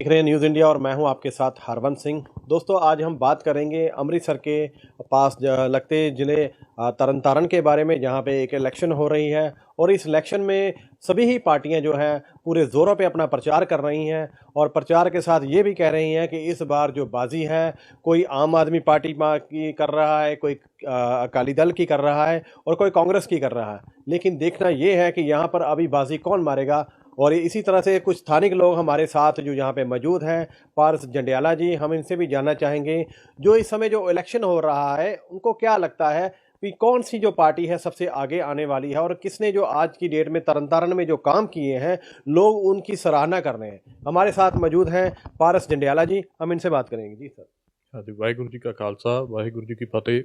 देख रहे हैं न्यूज़ इंडिया और मैं हूँ आपके साथ हरवंत सिंह। दोस्तों, आज हम बात करेंगे अमृतसर के पास लगते ज़िले तरन तारण के बारे में, जहाँ पे एक इलेक्शन हो रही है। और इस इलेक्शन में सभी ही पार्टियाँ जो हैं, पूरे ज़ोरों पे अपना प्रचार कर रही हैं। और प्रचार के साथ ये भी कह रही हैं कि इस बार जो बाजी है, कोई आम आदमी पार्टी की कर रहा है, कोई अकाली दल की कर रहा है, और कोई कांग्रेस की कर रहा है। लेकिन देखना ये है कि यहाँ पर अभी बाजी कौन मारेगा और इसी तरह से कुछ स्थानिक लोग हमारे साथ जो यहाँ पे मौजूद हैं पारस जंडियाला जी हम इनसे भी जानना चाहेंगे जो इस समय जो इलेक्शन हो रहा है उनको क्या लगता है कि कौन सी जो पार्टी है सबसे आगे आने वाली है और किसने जो आज की डेट में तरन तारण में जो काम किए हैं लोग उनकी सराहना कर रहे हैं हमारे साथ मौजूद हैं पारस जंडियाला जी हम इनसे बात करेंगे जी सर ਹਾਂਜੀ ਵਾਹਿਗੁਰੂ ਜੀ ਕਾ ਖਾਲਸਾ ਵਾਹਿਗੁਰੂ ਜੀ ਕੀ ਫਤਿਹ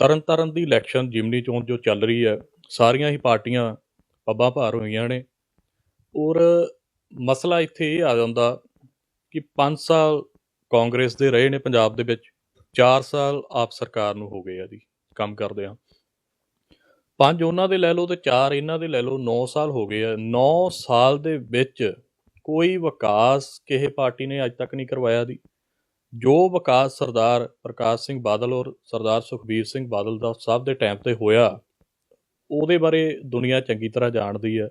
ਤਰਨ ਤਾਰਨ ਦੀ ਇਲੈਕਸ਼ਨ ਜਿਮਨੀ ਚੋਣ ਜੋ ਚੱਲ ਰਹੀ ਹੈ ਸਾਰੀਆਂ ਹੀ ਪਾਰਟੀਆਂ ਪੱਬਾਂ ਭਾਰ ਹੋਈਆਂ ਨੇ ਔਰ ਮਸਲਾ ਇੱਥੇ ਇਹ ਆ ਜਾਂਦਾ ਕਿ 5 ਸਾਲ ਕਾਂਗਰਸ ਦੇ ਰਹੇ ਨੇ ਪੰਜਾਬ ਦੇ ਵਿੱਚ 4 ਸਾਲ ਆਪ ਸਰਕਾਰ ਨੂੰ ਹੋ ਗਏ ਆ ਜੀ ਕੰਮ ਕਰਦੇ ਆ। ਪੰਜ ਉਹਨਾਂ ਦੇ ਲੈ ਲਓ ਤੇ ਚਾਰ ਇਹਨਾਂ ਦੇ ਲੈ ਲਓ 9 ਸਾਲ ਹੋ ਗਏ ਆ। 9 ਸਾਲ ਦੇ ਵਿੱਚ ਕੋਈ ਵਿਕਾਸ ਕਿਸੇ ਪਾਰਟੀ ਨੇ ਅੱਜ ਤੱਕ ਨਹੀਂ ਕਰਵਾਇਆ ਦੀ ਜੋ ਵਿਕਾਸ ਸਰਦਾਰ ਪ੍ਰਕਾਸ਼ ਸਿੰਘ ਬਾਦਲ ਔਰ ਸਰਦਾਰ ਸੁਖਬੀਰ ਸਿੰਘ ਬਾਦਲ ਦਾ ਸਭ ਦੇ ਟਾਈਮ ਤੇ ਹੋਇਆ, ਉਹਦੇ ਬਾਰੇ ਦੁਨੀਆ ਚੰਗੀ ਤਰ੍ਹਾਂ ਜਾਣਦੀ ਹੈ।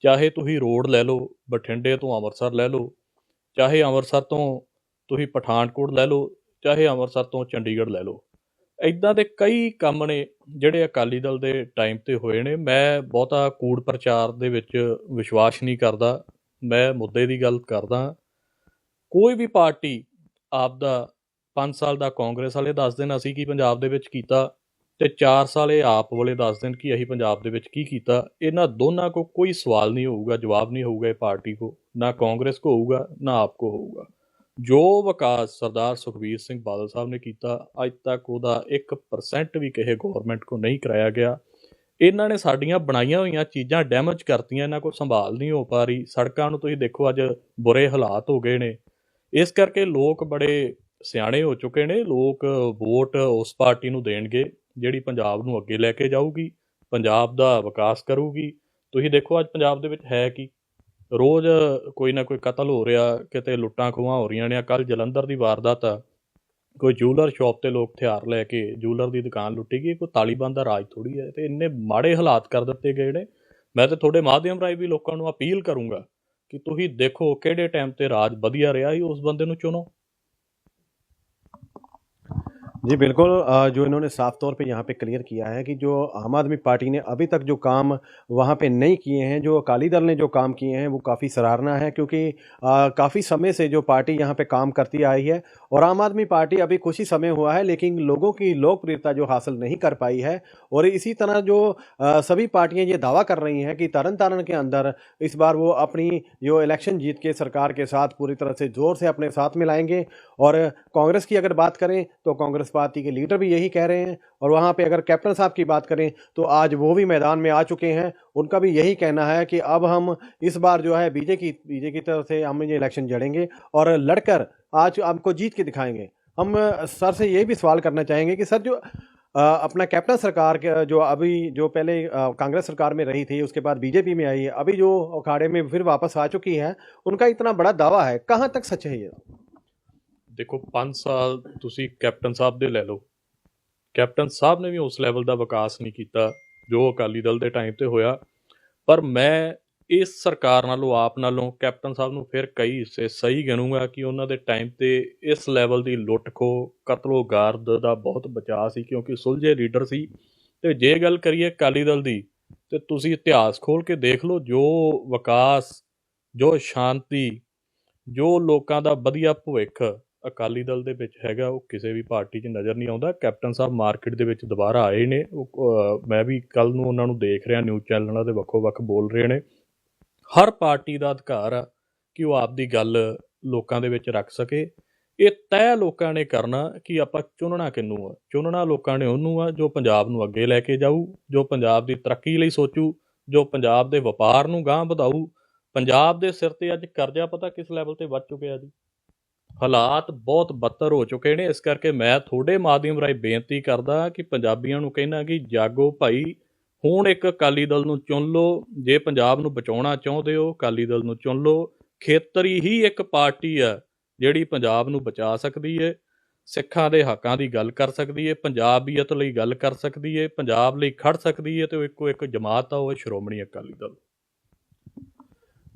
ਚਾਹੇ ਤੁਸੀਂ ਰੋਡ ਲੈ ਲਓ, ਬਠਿੰਡੇ ਤੋਂ ਅੰਮ੍ਰਿਤਸਰ ਲੈ ਲਓ, ਚਾਹੇ ਅੰਮ੍ਰਿਤਸਰ ਤੋਂ ਤੁਸੀਂ ਪਠਾਨਕੋਟ ਲੈ ਲਓ, ਚਾਹੇ ਅੰਮ੍ਰਿਤਸਰ ਤੋਂ ਚੰਡੀਗੜ੍ਹ ਲੈ ਲਓ। ਇਦਾਂ ਦੇ ਕਈ ਕੰਮ ਨੇ ਜਿਹੜੇ ਅਕਾਲੀ ਦਲ ਦੇ ਟਾਈਮ ਤੇ ਹੋਏ ਨੇ। ਮੈਂ ਬਹੁਤਾ ਕੂੜ ਪ੍ਰਚਾਰ ਦੇ ਵਿੱਚ ਵਿਸ਼ਵਾਸ ਨਹੀਂ ਕਰਦਾ। ਮੈਂ ਮੁੱਦੇ ਦੀ ਗੱਲ ਕਰਦਾ। ਕੋਈ ਵੀ ਪਾਰਟੀ ਆਪ ਦਾ 5 ਸਾਲ ਦਾ ਕਾਂਗਰਸ ਵਾਲੇ ਦੱਸ ਦੇਣ ਅਸੀਂ ਕੀ ਪੰਜਾਬ ਦੇ ਵਿੱਚ ਕੀਤਾ। ਤੇ 4 ਸਾਲ ਇਹ ਆਪ ਵਾਲੇ ਦੱਸ ਦੇਣ ਕਿ ਅਸੀਂ ਪੰਜਾਬ ਦੇ ਵਿੱਚ ਕੀ ਕੀਤਾ। ਇਹਨਾਂ ਦੋਨਾਂ ਕੋ ਕੋਈ ਸਵਾਲ ਨਹੀਂ ਹੋਊਗਾ, ਜਵਾਬ ਨਹੀਂ ਹੋਊਗਾ ਇਹ ਪਾਰਟੀ ਕੋ। ਨਾ ਕਾਂਗਰਸ ਕੋ ਹੋਊਗਾ, ਨਾ ਆਪ ਕੋ ਹੋਊਗਾ। ਜੋ ਵਿਕਾਸ ਸਰਦਾਰ ਸੁਖਬੀਰ ਸਿੰਘ ਬਾਦਲ ਸਾਹਿਬ ਨੇ ਕੀਤਾ, ਅੱਜ ਤੱਕ ਉਹਦਾ 1% ਵੀ ਕਿਸੇ ਗਵਰਨਮੈਂਟ ਕੋ ਨਹੀਂ ਕਰਾਇਆ ਗਿਆ। ਇਹਨਾਂ ਨੇ ਸਾਡੀਆਂ ਬਣਾਈਆਂ ਹੋਈਆਂ ਚੀਜ਼ਾਂ ਡੈਮੇਜ ਕਰਤੀਆਂ, ਇਹਨਾਂ ਕੋਲ ਸੰਭਾਲ ਨਹੀਂ ਹੋ ਪਾ ਰਹੀ। ਸੜਕਾਂ ਨੂੰ ਤੁਸੀਂ ਦੇਖੋ, ਅੱਜ ਬੁਰੇ ਹਾਲਾਤ ਹੋ ਗਏ ਨੇ। ਇਸ ਕਰਕੇ ਲੋਕ ਬੜੇ ਸਿਆਣੇ ਹੋ ਚੁੱਕੇ ਨੇ, ਲੋਕ ਵੋਟ ਉਸ ਪਾਰਟੀ ਨੂੰ ਦੇਣਗੇ। ਜਿਹੜੀ ਪੰਜਾਬ ਨੂੰ ਅੱਗੇ ਲੈ ਕੇ ਜਾਊਗੀ, ਪੰਜਾਬ ਦਾ ਵਿਕਾਸ ਕਰੂਗੀ। ਤੁਸੀਂ ਦੇਖੋ ਅੱਜ ਪੰਜਾਬ ਦੇ ਵਿੱਚ ਹੈ ਕੀ? ਰੋਜ਼ ਕੋਈ ਨਾ ਕੋਈ ਕਤਲ ਹੋ ਰਿਹਾ, ਕਿਤੇ ਲੁੱਟਾਂ ਖੋਹਾਂ ਹੋ ਰਹੀਆਂ ਨੇ ਕੱਲ ਜਲੰਧਰ ਦੀ ਵਾਰਦਾਤ ਆ। ਕੋਈ ਜੂਲਰ ਸ਼ਾਪ ਤੇ ਲੋਕ ਹਥਿਆਰ ਲੈ ਕੇ ਜੂਲਰ ਦੀ ਦੁਕਾਨ ਲੁੱਟੀ ਗਈ, ਕੋਈ ਤਾਲਿਬਾਨ ਦਾ ਰਾਜ ਥੋੜੀ ਹੈ ਤੇ ਇੰਨੇ ਮਾੜੇ ਹਾਲਾਤ ਕਰ ਦਿੱਤੇ ਗਏ ਨੇ। ਮੈਂ ਤੇ ਤੁਹਾਡੇ ਮਾਧਿਅਮ ਰਾਹੀਂ ਵੀ ਲੋਕਾਂ ਨੂੰ ਅਪੀਲ ਕਰੂੰਗਾ ਕਿ ਤੁਸੀਂ ਦੇਖੋ ਕਿਹੜੇ ਟਾਈਮ ਤੇ ਰਾਜ ਵਧੀਆ ਰਿਹਾ ਸੀ, ਉਸ ਬੰਦੇ ਨੂੰ ਚੁਣੋ। जी बिल्कुल जो इन्होंने साफ़ तौर पे यहाँ पे क्लियर किया है कि जो आम आदमी पार्टी ने अभी तक जो काम वहाँ पे नहीं किए हैं जो अकाली दल ने जो काम किए हैं वो काफ़ी सराहना है क्योंकि काफ़ी समय से जो पार्टी यहाँ पे काम करती आई है और आम आदमी पार्टी अभी कुछ ही समय हुआ है लेकिन लोगों की लोकप्रियता जो हासिल नहीं कर पाई है और इसी तरह जो अ, सभी पार्टियाँ ये दावा कर रही हैं कि तरन तारण के अंदर इस बार वो अपनी जो इलेक्शन जीत के सरकार के साथ पूरी तरह से ज़ोर से अपने साथ मिलाएँगे और कांग्रेस की अगर बात करें तो कांग्रेस पार्टी के लीडर भी यही कह रहे हैं। और वहाँ पे अगर कैप्टन साहब की बात करें तो आज वो भी मैदान में आ चुके हैं। उनका भी यही कहना है कि अब हम इस बार जो है बीजे की बीजे की तरफ़ से हम ये इलेक्शन जड़ेंगे और लड़कर आज आपको जीत के दिखाएँगे। हम सर से ये भी सवाल करना चाहेंगे कि सर जो अपना कैप्टन सरकार जो अभी, जो पहले कांग्रेस सरकार में रही थी, उसके बाद बीजेपी में आई है अभी जो अखाड़े में फिर वापस आ चुकी है, उनका इतना बड़ा दावा है। कहाँ तक सच है ये? ਦੇਖੋ 5 ਸਾਲ ਤੁਸੀਂ ਕੈਪਟਨ ਸਾਹਿਬ ਦੇ ਲੈ ਲਓ। ਕੈਪਟਨ ਸਾਹਿਬ ਨੇ ਵੀ ਉਸ ਲੈਵਲ ਦਾ ਵਿਕਾਸ ਨਹੀਂ ਕੀਤਾ, ਜੋ ਅਕਾਲੀ ਦਲ ਦੇ ਟਾਈਮ ਤੇ ਹੋਇਆ। ਪਰ ਮੈਂ ਇਸ ਸਰਕਾਰ ਨਾਲੋਂ, ਆਪ ਨਾਲੋਂ ਕੈਪਟਨ ਸਾਹਿਬ ਨੂੰ ਫਿਰ ਕਈ ਹਿੱਸੇ ਸਹੀ ਗਣੂਗਾ ਕਿ ਉਹਨਾਂ ਦੇ ਟਾਈਮ ਤੇ ਇਸ ਲੈਵਲ ਦੀ ਲੁੱਟ ਖੋ ਕਤਲੋ ਦਾ ਬਹੁਤ ਬਚਾਅ ਸੀ, ਕਿਉਂਕਿ ਸੁਲਝੇ ਲੀਡਰ ਸੀ। ਤੇ ਜੇ ਗੱਲ ਕਰੀਏ ਅਕਾਲੀ ਦਲ ਦੀ, ਤੇ ਤੁਸੀਂ ਇਤਿਹਾਸ ਖੋਲ ਕੇ ਦੇਖ ਲਓ, ਜੋ ਵਿਕਾਸ, ਜੋ ਸ਼ਾਂਤੀ, ਜੋ ਲੋਕਾਂ ਦਾ ਵਧੀਆ ਭਵਿੱਖ ਅਕਾਲੀ ਦਲ ਦੇ ਵਿੱਚ ਹੈਗਾ ਉਹ ਕਿਸੇ ਵੀ ਪਾਰਟੀ 'ਚ ਨਜ਼ਰ ਨਹੀਂ ਆਉਂਦਾ। ਕੈਪਟਨ ਸਾਹਿਬ ਮਾਰਕੀਟ ਦੇ ਵਿੱਚ ਦੁਬਾਰਾ ਆਏ ਨੇ। ਉਹ, ਮੈਂ ਵੀ ਕੱਲ ਨੂੰ ਉਹਨਾਂ ਨੂੰ ਦੇਖ ਰਿਹਾ ਨਿਊਜ਼ ਚੈਨਲਾਂ ਦੇ ਵੱਖੋ ਵੱਖ ਬੋਲ ਰਹੇ ਨੇ। ਹਰ ਪਾਰਟੀ ਦਾ ਅਧਿਕਾਰ ਆ ਕਿ ਉਹ ਆਪਦੀ ਗੱਲ ਲੋਕਾਂ ਦੇ ਵਿੱਚ ਰੱਖ ਸਕੇ। ਇਹ ਤੈਅ ਲੋਕਾਂ ਨੇ ਕਰਨਾ ਕਿ ਆਪਾਂ ਚੁਣਨਾ ਕਿਹਨੂੰ ਆ? ਚੁਣਨਾ ਲੋਕਾਂ ਨੇ ਉਹਨੂੰ ਆ ਜੋ ਪੰਜਾਬ ਨੂੰ ਅੱਗੇ ਲੈ ਕੇ ਜਾਊ ਜੋ ਪੰਜਾਬ ਦੀ ਤਰੱਕੀ ਲਈ ਸੋਚੂ ਜੋ ਪੰਜਾਬ ਦੇ ਵਪਾਰ ਨੂੰ ਗਾਂਹ ਵਧਾਊ। ਪੰਜਾਬ ਦੇ ਸਿਰ ਤੇ ਅੱਜ ਕਰਜ਼ਾ ਪਤਾ ਕਿਸ ਲੈਵਲ ਤੇ ਵੱਧ ਚੁੱਕਿਆ ਜੀ? ਹਾਲਾਤ ਬਹੁਤ ਬੱਤਰ ਹੋ ਚੁੱਕੇ ਨੇ। ਇਸ ਕਰਕੇ ਮੈਂ ਤੁਹਾਡੇ ਮਾਧਿਅਮ ਰਾਹੀਂ ਬੇਨਤੀ ਕਰਦਾ ਕਿ ਪੰਜਾਬੀਆਂ ਨੂੰ ਕਹਿਣਾ ਕਿ ਜਾਗੋ ਭਾਈ, ਹੁਣ ਇੱਕ ਅਕਾਲੀ ਦਲ ਨੂੰ ਚੁਣ ਲਓ। ਜੇ ਪੰਜਾਬ ਨੂੰ ਬਚਾਉਣਾ ਚਾਹੁੰਦੇ ਹੋ, ਅਕਾਲੀ ਦਲ ਨੂੰ ਚੁਣ ਲਓ। ਖੇਤਰੀ ਹੀ ਇੱਕ ਪਾਰਟੀ ਆ ਜਿਹੜੀ ਪੰਜਾਬ ਨੂੰ ਬਚਾ ਸਕਦੀ ਹੈ ਸਿੱਖਾਂ ਦੇ ਹੱਕਾਂ ਦੀ ਗੱਲ ਕਰ ਸਕਦੀ ਹੈ ਪੰਜਾਬੀਅਤ ਲਈ ਗੱਲ ਕਰ ਸਕਦੀ ਹੈ ਪੰਜਾਬ ਲਈ ਖੜ ਸਕਦੀ ਹੈ ਤੇ ਇੱਕੋ ਇੱਕ ਜਮਾਤ ਆ, ਉਹ ਹੈ ਸ਼੍ਰੋਮਣੀ ਅਕਾਲੀ ਦਲ।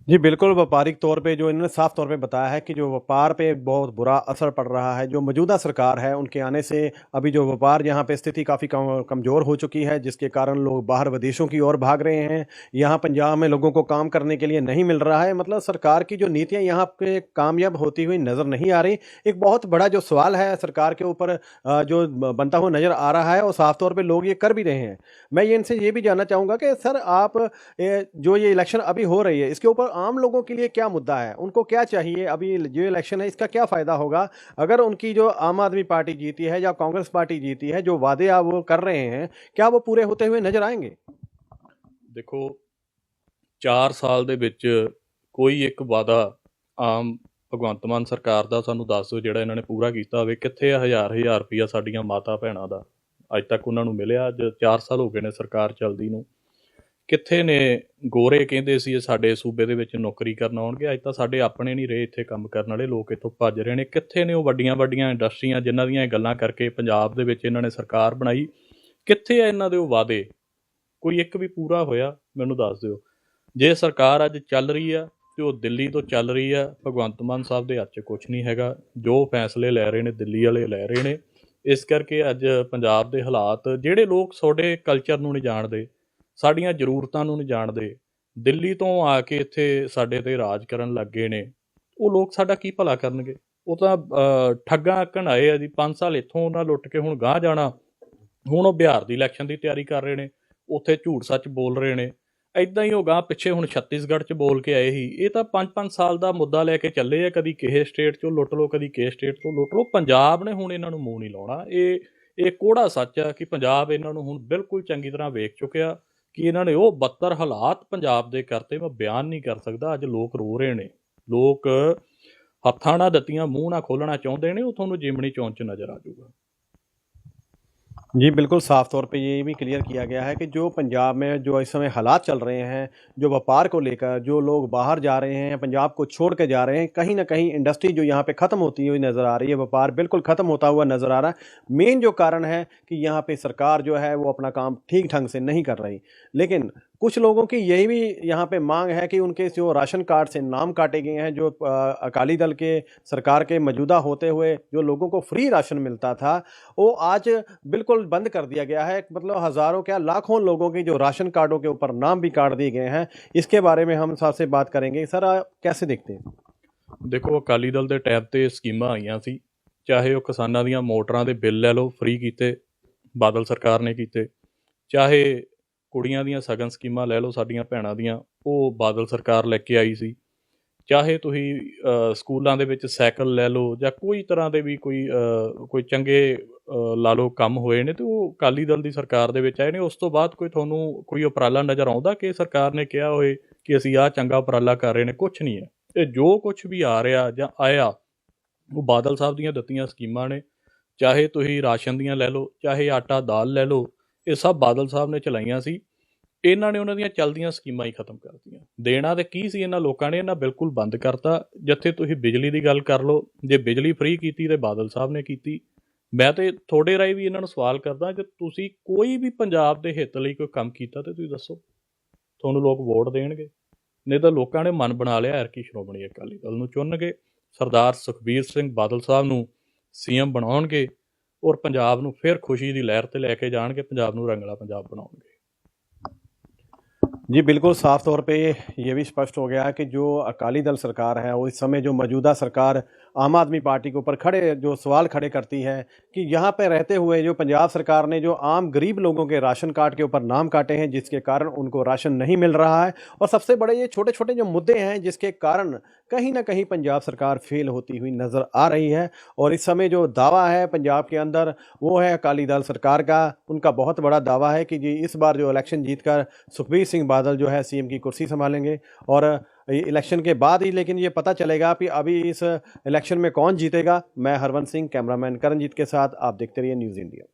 जी बिल्कुल व्यापारिक तौर पे जो इन्होंने साफ़ तौर पे बताया है कि जो व्यापार पे बहुत बुरा असर पड़ रहा है जो मौजूदा सरकार है उनके आने से अभी जो व्यापार यहाँ पे स्थिति काफ़ी कम, कमज़ोर हो चुकी है जिसके कारण लोग बाहर विदेशों की ओर भाग रहे हैं। यहाँ पंजाब में लोगों को काम करने के लिए नहीं मिल रहा है मतलब सरकार की जो नीतियाँ यहाँ पे कामयाब होती हुई नज़र नहीं आ रही। एक बहुत बड़ा जो सवाल है सरकार के ऊपर जो बनता हुआ नज़र आ रहा है और साफ़ तौर पर लोग ये कर भी रहे हैं। मैं ये इनसे ये भी जानना चाहूँगा कि सर आप जो ये इलेक्शन अभी हो रही है इसके ऊपर आम लोगों के लिए क्या मुद्दा है उनको क्या चाहिए अभी जो इलेक्शन है इसका क्या फ़ायदा होगा अगर उनकी जो आम आदमी पार्टी जीती है या कांग्रेस पार्टी जीती है जो वादे आप वो कर रहे हैं क्या वो पूरे होते हुए नजर आएंगे ਦੇਖੋ 4 ਸਾਲ ਦੇ ਵਿੱਚ ਕੋਈ ਇੱਕ ਵਾਦਾ ਆਮ ਭਗਵੰਤ ਮਾਨ ਸਰਕਾਰ ਦਾ ਸਾਨੂੰ ਦੱਸ ਦਿਓ ਜਿਹੜਾ ਇਹਨਾਂ ਨੇ ਪੂਰਾ ਕੀਤਾ ਹੋਵੇ ਕਿੱਥੇ ਆ ਹਜ਼ਾਰ ਹਜ਼ਾਰ ਰੁਪਈਆ ਸਾਡੀਆਂ ਮਾਤਾ ਭੈਣਾਂ ਦਾ ਅੱਜ ਤੱਕ ਉਹਨਾਂ ਨੂੰ ਮਿਲਿਆ ਅੱਜ 4 ਸਾਲ ਹੋ ਗਏ ਨੇ ਸਰਕਾਰ ਚੱਲਦੀ ਨੂੰ ਕਿੱਥੇ ਨੇ? ਗੋਰੇ ਕਹਿੰਦੇ ਸੀ, ਇਹ ਸਾਡੇ ਸੂਬੇ ਦੇ ਵਿੱਚ ਨੌਕਰੀ ਕਰਨ ਆਉਣਗੇ। ਅੱਜ ਤਾਂ ਸਾਡੇ ਆਪਣੇ ਨਹੀਂ ਰਹੇ ਇੱਥੇ ਕੰਮ ਕਰਨ ਵਾਲੇ, ਲੋਕ ਇੱਥੋਂ ਭੱਜ ਰਹੇ ਨੇ। ਕਿੱਥੇ ਨੇ ਉਹ ਵੱਡੀਆਂ ਵੱਡੀਆਂ ਇੰਡਸਟਰੀਆਂ ਜਿਨ੍ਹਾਂ ਦੀਆਂ ਇਹ ਗੱਲਾਂ ਕਰਕੇ ਪੰਜਾਬ ਦੇ ਵਿੱਚ ਇਹਨਾਂ ਨੇ ਸਰਕਾਰ ਬਣਾਈ? ਕਿੱਥੇ ਆ ਇਹਨਾਂ ਦੇ ਉਹ ਵਾਅਦੇ? ਕੋਈ ਇੱਕ ਵੀ ਪੂਰਾ ਹੋਇਆ, ਮੈਨੂੰ ਦੱਸ ਦਿਓ। ਜੇ ਸਰਕਾਰ ਅੱਜ ਚੱਲ ਰਹੀ ਆ ਤੇ ਉਹ ਦਿੱਲੀ ਤੋਂ ਚੱਲ ਰਹੀ ਆ, ਭਗਵੰਤ ਮਾਨ ਸਾਹਿਬ ਦੇ ਹੱਥ 'ਚ ਕੁਝ ਨਹੀਂ ਹੈਗਾ। ਜੋ ਫੈਸਲੇ ਲੈ ਰਹੇ ਨੇ, ਦਿੱਲੀ ਵਾਲੇ ਲੈ ਰਹੇ ਨੇ। ਇਸ ਕਰਕੇ ਅੱਜ ਪੰਜਾਬ ਦੇ ਹਾਲਾਤ, ਜਿਹੜੇ ਲੋਕ ਤੁਹਾਡੇ ਕਲਚਰ ਨੂੰ ਨਹੀਂ ਜਾਣਦੇ ਸਾਡੀਆਂ ਜ਼ਰੂਰਤਾਂ ਨੂੰ ਨਹੀਂ ਜਾਣਦੇ ਦਿੱਲੀ ਤੋਂ ਆ ਕੇ ਇੱਥੇ ਸਾਡੇ ਤੇ ਰਾਜ ਕਰਨ ਲੱਗੇ ਨੇ, ਉਹ ਲੋਕ ਸਾਡਾ ਕੀ ਭਲਾ ਕਰਨਗੇ? ਉਹ ਤਾਂ ਠੱਗਾਂ ਆਕਣ ਆਏ ਆ ਜੀ 5 ਸਾਲ ਇੱਥੋਂ ਉਹਨਾਂ ਲੁੱਟ ਕੇ ਹੁਣ ਗਾਂਹ ਜਾਣਾ, ਹੁਣ ਉਹ ਬਿਹਾਰ ਦੀ ਇਲੈਕਸ਼ਨ ਦੀ ਤਿਆਰੀ ਕਰ ਰਹੇ ਨੇ, ਉੱਥੇ ਝੂਠ ਸੱਚ ਬੋਲ ਰਹੇ ਨੇ ਐਦਾਂ ਹੀ ਉਹ ਗਾਂ ਪਿੱਛੇ ਹੁਣ ਛੱਤੀਸਗੜ੍ਹ 'ਚ ਬੋਲ ਕੇ ਆਏ ਸੀ, ਇਹ ਤਾਂ 5-5 ਸਾਲ ਦਾ ਮੁੱਦਾ ਲੈ ਕੇ ਚੱਲੇ ਆ, ਕਦੀ ਕਿਸੇ ਸਟੇਟ 'ਚੋਂ ਲੁੱਟ ਲਓ, ਕਦੀ ਕਿਸੇ ਸਟੇਟ ਤੋਂ ਲੁੱਟ ਲਓ, ਪੰਜਾਬ ਨੇ ਹੁਣ ਇਹਨਾਂ ਨੂੰ ਮੂੰਹ ਨਹੀਂ ਲਾਉਣਾ, ਇਹ ਇਹ ਕੋੜਾ ਸੱਚ ਆ ਕਿ ਪੰਜਾਬ ਇਹਨਾਂ ਨੂੰ ਹੁਣ ਬਿਲਕੁਲ ਚੰਗੀ ਤਰ੍ਹਾਂ ਵੇਖ ਚੁੱਕਿਆ ਕਿ ਇਹਨਾਂ ਨੇ ਉਹ ਬੱਤਰ ਹਾਲਾਤ ਪੰਜਾਬ ਦੇ ਕਰਤੇ ਮੈਂ ਬਿਆਨ ਨਹੀਂ ਕਰ ਸਕਦਾ, ਅੱਜ ਲੋਕ ਰੋ ਰਹੇ ਨੇ। ਲੋਕ ਹੱਥਾਂ ਨਾਲ ਦਿੱਤੀਆਂ, ਮੂੰਹ ਨਾਲ ਖੋਲਣਾ ਚਾਹੁੰਦੇ ਨੇ, ਉਹ ਤੁਹਾਨੂੰ ਜਿਮਣੀ ਚੌਂਚ 'ਚ ਨਜ਼ਰ ਆ ਜਾਊਗਾ। जी, बिल्कुल साफ़ तौर पे ये भी क्लियर किया गया है कि जो पंजाब में जो इस समय हालात चल रहे हैं, जो व्यापार को लेकर, जो लोग बाहर जा रहे हैं, पंजाब को छोड़ के जा रहे हैं, कहीं ना कहीं इंडस्ट्री जो यहाँ पे ख़त्म होती हुई नज़र आ रही है, व्यापार बिल्कुल ख़त्म होता हुआ नज़र आ रहा है। मेन जो कारण है कि यहाँ पर सरकार जो है वो अपना काम ठीक ढंग से नहीं कर रही। लेकिन कुछ लोगों की यही भी यहाँ पे मांग है कि उनके जो राशन कार्ड से नाम काटे गए हैं जो अ, अकाली दल के सरकार के मौजूदा होते हुए जो लोगों को फ्री राशन मिलता था वो आज बिल्कुल बंद कर दिया गया है मतलब हज़ारों क्या लाखों लोगों के जो राशन कार्डों के ऊपर नाम भी काट दिए गए हैं इसके बारे में हम साथ से बात करेंगे सर आप कैसे देखते हैं ਦੇਖੋ ਅਕਾਲੀ ਦਲ ਦੇ ਟੈਬ ਤੇ ਸਕੀਮਾਂ ਆਈਆਂ ਸੀ ਚਾਹੇ ਉਹ ਕਿਸਾਨਾਂ ਦੀਆਂ ਮੋਟਰਾਂ ਦੇ ਬਿੱਲ ਲੈ ਲਓ ਫ੍ਰੀ ਕੀਤੇ ਬਾਦਲ ਸਰਕਾਰ ਨੇ ਕੀਤੇ ਚਾਹੇ ਕੁੜੀਆਂ ਦੀਆਂ ਸਗਨ ਸਕੀਮਾਂ ਲੈ ਲਓ, ਸਾਡੀਆਂ ਭੈਣਾਂ ਦੀਆਂ, ਉਹ ਬਾਦਲ ਸਰਕਾਰ ਲੈ ਕੇ ਆਈ ਸੀ। ਚਾਹੇ ਤੁਸੀਂ ਸਕੂਲਾਂ ਦੇ ਵਿੱਚ ਸਾਈਕਲ ਲੈ ਲਓ ਜਾਂ ਕੋਈ ਤਰ੍ਹਾਂ ਦੇ ਵੀ ਕੋਈ ਕੋਈ ਚੰਗੇ ਲਾ ਲਓ ਕੰਮ ਹੋਏ ਨੇ ਤੇ ਉਹ ਅਕਾਲੀ ਦਲ ਦੀ ਸਰਕਾਰ ਦੇ ਵਿੱਚ ਆਏ ਨੇ, ਉਸ ਤੋਂ ਬਾਅਦ ਕੋਈ ਤੁਹਾਨੂੰ ਕੋਈ ਉਪਰਾਲਾ ਨਜ਼ਰ ਆਉਂਦਾ ਕਿ ਸਰਕਾਰ ਨੇ ਕਿਹਾ ਹੋਏ ਕਿ ਅਸੀਂ ਆਹ ਚੰਗਾ ਉਪਰਾਲਾ ਕਰ ਰਹੇ ਨੇ? ਕੁਝ ਨਹੀਂ ਹੈ। ਇਹ ਜੋ ਕੁਝ ਵੀ ਆ ਰਿਹਾ ਜਾਂ ਆਇਆ, ਉਹ ਬਾਦਲ ਸਾਹਿਬ ਦੀਆਂ ਦਿੱਤੀਆਂ ਸਕੀਮਾਂ ਨੇ। ਚਾਹੇ ਤੁਸੀਂ ਰਾਸ਼ਨ ਦੀਆਂ ਲੈ ਲਓ, ਚਾਹੇ ਆਟਾ ਦਾਲ ਲੈ ਲਓ, ਇਹ ਸਭ ਬਾਦਲ ਸਾਹਿਬ ਨੇ ਚਲਾਈਆਂ ਸੀ। ਇਹਨਾਂ ਨੇ ਉਹਨਾਂ ਦੀਆਂ ਚੱਲਦੀਆਂ ਸਕੀਮਾਂ ਹੀ ਖਤਮ ਕਰਤੀਆਂ। ਦੇਣਾ ਤੇ ਕੀ ਸੀ ਇਹਨਾਂ ਲੋਕਾਂ ਨੇ? ਇਹਨਾਂ ਬਿਲਕੁਲ ਬੰਦ ਕਰਤਾ। ਜਿੱਥੇ ਤੁਸੀਂ ਬਿਜਲੀ ਦੀ ਗੱਲ ਕਰ ਲਓ, ਜੇ ਬਿਜਲੀ ਫ੍ਰੀ ਕੀਤੀ ਤੇ ਬਾਦਲ ਸਾਹਿਬ ਨੇ ਕੀਤੀ। ਮੈਂ ਤੇ ਤੁਹਾਡੇ ਰਾਹੀਂ ਵੀ ਇਹਨਾਂ ਨੂੰ ਸਵਾਲ ਕਰਦਾ ਕਿ ਤੁਸੀਂ ਕੋਈ ਵੀ ਪੰਜਾਬ ਦੇ ਹਿੱਤ ਲਈ ਕੋਈ ਕੰਮ ਕੀਤਾ ਤੇ ਤੁਸੀਂ ਦੱਸੋ। ਤੁਹਾਨੂੰ ਲੋਕ ਵੋਟ ਦੇਣਗੇ। ਨਹੀਂ ਤਾਂ ਲੋਕਾਂ ਨੇ ਮਨ ਬਣਾ ਲਿਆ ਹੈ ਕਿ ਸ਼੍ਰੋਮਣੀ ਅਕਾਲੀ ਦਲ ਨੂੰ ਚੁਣਨਗੇ। ਸਰਦਾਰ ਸੁਖਬੀਰ ਸਿੰਘ ਬਾਦਲ ਸਾਹਿਬ ਨੂੰ ਸੀਐਮ ਬਣਾਉਣਗੇ ਔਰ ਪੰਜਾਬ ਨੂੰ ਫਿਰ ਖੁਸ਼ੀ ਦੀ ਲਹਿਰ ਤੇ ਲੈ ਕੇ ਜਾਣਗੇ, ਪੰਜਾਬ ਨੂੰ ਰੰਗਲਾ ਪੰਜਾਬ ਬਣਾਉਣਗੇ। जी, बिल्कुल साफ़ तौर पे ये भी स्पष्ट हो गया है कि जो अकाली दल सरकार है वो इस समय जो मौजूदा सरकार आम आदमी पार्टी के ऊपर खड़े, जो सवाल खड़े करती है कि यहाँ पे रहते हुए जो पंजाब सरकार ने जो आम गरीब लोगों के राशन कार्ड के ऊपर नाम काटे हैं, जिसके कारण उनको राशन नहीं मिल रहा है। और सबसे बड़े ये छोटे छोटे जो मुद्दे हैं, जिसके कारण कहीं ना कहीं पंजाब सरकार फेल होती हुई नज़र आ रही है और इस समय जो दावा है पंजाब के अंदर, वो है अकाली दल सरकार का। उनका बहुत बड़ा दावा है कि जी, इस बार जो इलेक्शन जीतकर सुखबीर सिंह बादल जो है सीएम की कुर्सी संभालेंगे और इलेक्शन के बाद ही, लेकिन ये पता चलेगा कि अभी इस इलेक्शन में कौन जीतेगा। मैं हरवंत सिंह, कैमरामैन करणजीत के साथ, आप देखते रहिए न्यूज़ इंडिया।